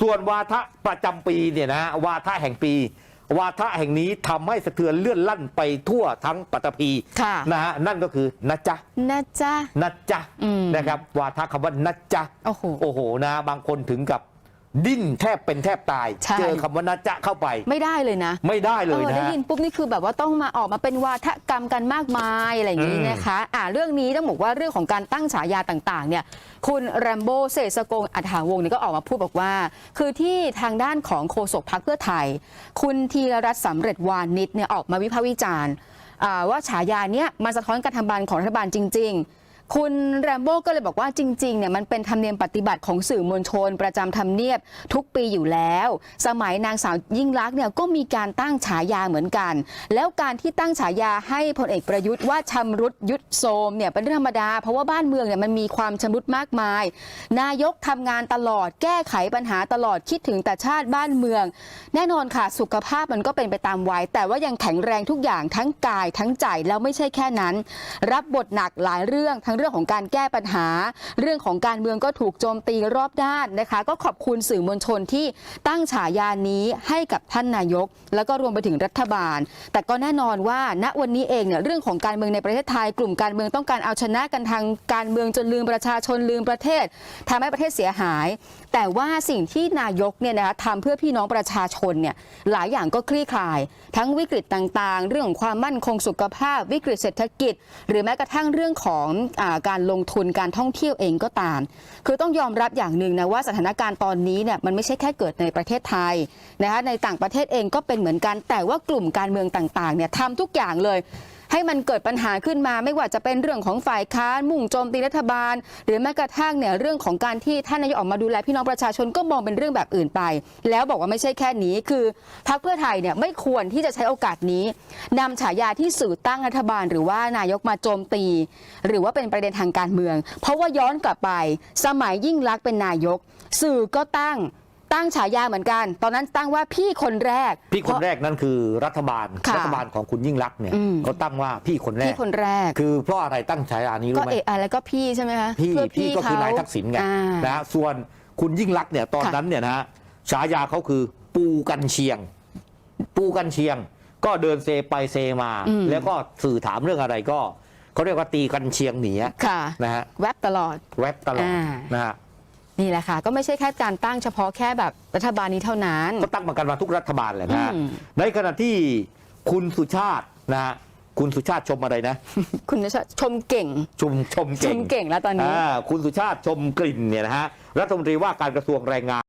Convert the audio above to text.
ส่วนวาทะประจำปีเนี่ยนะวาทะแห่งปี วาทะแห่งนี้ทำให้สะเทือนเลื่อนลั่นไปทั่วทั้งปัตตภีค่ะนะฮะนั่นก็คือนะจ๊ะนะจ๊ะนะจ๊ะอืมนะครับ วาทะคำว่านะจ๊ะโอ้โห โอ้โหนะบางคนถึงกับ ดิ้นแทบเป็นแทบตาย ใช่ เจอคำว่านะจ๊ะเข้าไป ไม่ได้เลยนะ ไม่ได้เลยออนะได้ฮะ ยินปุ๊บนี่คือแบบว่าต้องมาออกมาเป็นวาทกรรมกันมากมายอะไรอย่างนี้อืมนะคะอ่าเรื่องนี้ต้องบอกว่าเรื่องของการตั้งฉายาต่างๆเนี่ยคุณแรมโบ้เศรษฐกงอัฐาวงศ์เนี่ยก็ออกมาพูดบอกว่า คือที่ทางด้านของโฆษกพรรคเพื่อไทย คุณธีรรัตน์สำเร็จวานิชเนี่ยออกมาวิพากษ์วิจารณ์อ่าว่าฉายาเนี้ยมันสะท้อนการทำงานของรัฐบาลจริง ๆ คุณแรมโบ้ก็เลยบอกว่าจริงๆเนี่ยมันเป็นธรรมเนียมปฏิบัติของสื่อมวลชน ประจำทำเนียบทุกปีอยู่แล้ว สมัยนางสาวยิ่งลักษณ์เนี่ยก็มีการตั้งฉายาเหมือนกัน แล้วการที่ตั้งฉายาให้พลเอกประยุทธ์ว่าชำรุดยุดโทมเนี่ยเป็นเรื่องธรรมดา เพราะว่าบ้านเมืองเนี่ยมันมีความชำรุดมากมาย นายกทำงานตลอดแก้ไขปัญหาตลอดคิดถึงแต่ชาติบ้านเมือง แน่นอนค่ะสุขภาพมันก็เป็นไปตามวัยแต่ว่ายังแข็งแรงทุกอย่างทั้งกายทั้งใจแล้วไม่ใช่แค่นั้น รับบทหนักหลายเรื่องทั้งเรื่องของการแก้ปัญหา เรื่องของการเมืองก็ถูกโจมตีรอบด้านนะคะ ก็ขอบคุณสื่อมวลชนที่ตั้งฉายานี้ให้กับท่านนายก แล้วก็รวมไปถึงรัฐบาล แต่ก็แน่นอนว่าณวันนี้เองเนี่ยเรื่องของการเมืองในประเทศไทย กลุ่มการเมืองต้องการเอาชนะกันทางการเมืองจนลืมประชาชนลืมประเทศทำให้ประเทศเสียหาย แต่ว่าสิ่งที่นายกเนี่ยนะคะทำเพื่อพี่น้องประชาชนเนี่ยหลายอย่างก็คลี่คลาย ทั้งวิกฤตต่างๆ เรื่องของความมั่นคงสุขภาพ วิกฤตเศรษฐกิจ หรือแม้กระทั่งเรื่องของอการลงทุนการท่องเที่ยวเองก็ตาม คือต้องยอมรับอย่างหนึ่งนะว่าสถานการณ์ตอนนี้เนี่ยมันไม่ใช่แค่เกิดในประเทศไทยนะคะในต่างประเทศเองก็เป็นเหมือนกัน แต่ว่ากลุ่มการเมืองต่างๆเนี่ยทำทุกอย่างเลย ให้มันเกิดปัญหาขึ้นมาไม่ว่าจะเป็นเรื่องของฝ่ายค้านมุ่งโจมตีรัฐบาล หรือแม้กระทั่งเนี่ยเรื่องของการที่ท่านนายกออกมาดูแลพี่น้องประชาชนก็มองเป็นเรื่องแบบอื่นไป แล้วบอกว่าไม่ใช่แค่นี้คือพรรคเพื่อไทยเนี่ยไม่ควรที่จะใช้โอกาสนี้นำฉายาที่สื่อตั้งรัฐบาล หรือว่านายกมาโจมตี หรือว่าเป็นประเด็นทางการเมือง เพราะว่าย้อนกลับไป สมัยยิ่งลักษณ์เป็นนายก สื่อก็ตั้ง ตั้งฉายาเหมือนกัน ตอนนั้นตั้งว่าพี่คนแรก พี่คนแรกนั่นคือรัฐบาลค่ะรัฐบาลของคุณยิ่งรักษณ์เนี่ยอืม เขาตั้งว่าพี่คนแรพี่ก คนแรก คือเพราะอะไรตั้งฉายานี้ก็รู้ไหมเอะอะไรก็พี่ใช่ไหมคะพี่เพื่อพี่ก็คือนายเขทักษิณไงอ่านะฮะส่วนคุณยิ่งรักษณ์เนี่ยตอนค่ะ นั้นเนี่ยนะฮะฉายาเขาคือปูกันเชียง ปูกันเชียง ก็เดินเซไปเซมาอืมแล้วก็สื่อถามเรื่องอะไรก็เขาเรียกว่าตีกันเชียงหนีอะค่ะ นะฮะ แวบตลอด แวบตลอดอ่านะฮะ นี่แหละค่ะ ก็ไม่ใช่แค่การตั้งเฉพาะแค่แบบรัฐบาลนี้เท่านั้น ก็ตั้งมากันมาทุกรัฐบาลแหละนะฮะอืม ในขณะที่คุณสุชาตินะฮะคุณสุชาติชมอะไรนะ คุณชชมเก่ง ชมชมชเก่งมเก่งแล้วตอนนี้ อ่าคุณสุชาติชมกลิ่นเนี่ยนะฮะรัฐมนตรีว่าการกระทรวงแรงงาน